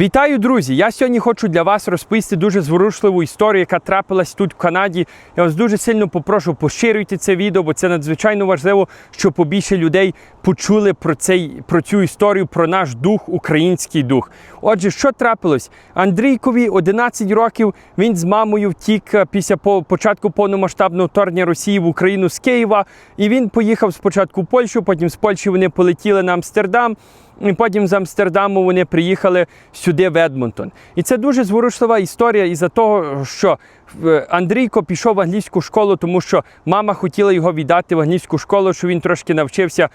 Вітаю, друзі! Я сьогодні хочу для вас розповісти дуже зворушливу історію, яка трапилась тут в Канаді. Я вас дуже сильно попрошу поширюйте це відео, бо це надзвичайно важливо, щоб побільше людей почули про цей про цю історію, про наш дух, український дух. Отже, що трапилось? Андрійкові 11 років. Він з мамою втік е, після по- початку повномасштабного вторгнення Росії в Україну з Києва. І він поїхав спочатку в Польщу, потім з Польщі вони полетіли на Амстердам. І потім з Амстердаму вони приїхали сюди в Едмонтон. І це дуже зворушлива історія із-за того, що Андрійко пішов в англійську школу, тому що мама хотіла його віддати в англійську школу, що він трошки навчився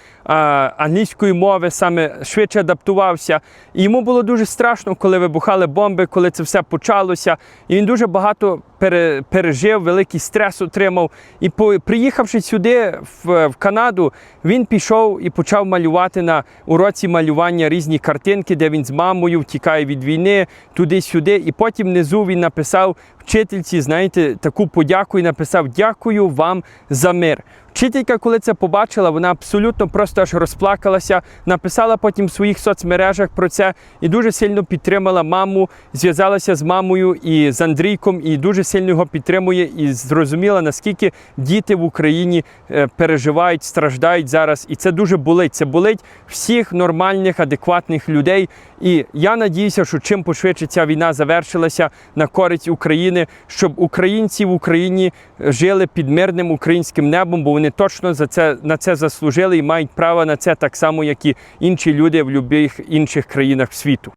англійської мови, саме швидше адаптувався. І йому було дуже страшно, коли вибухали бомби, коли це все почалося. І він дуже багато пережив, великий стрес отримав. І приїхавши сюди, в, Канаду, він пішов і почав малювати на уроці малювання різні картинки, де він з мамою втікає від війни, туди-сюди. І потім внизу він написав вчительці, знаєте, таку подяку і написав Дякую вам за мир. Вчителька, коли це побачила, вона абсолютно просто аж розплакалася, написала потім в своїх соцмережах про це і дуже сильно підтримала маму, зв'язалася з мамою і з Андрійком, і дуже сильно його підтримує, і зрозуміла, наскільки діти в Україні е, переживають, страждають зараз. І це дуже болить. Це болить всіх нормальних, адекватних людей. І я надіюся, що чим пошвидше ця війна завершилася на користь України, щоб українці в Україні жили під мирним українським небом, бо вони точно за це на це заслужили і мають право на це так само, як і інші люди в будь-яких інших країнах світу.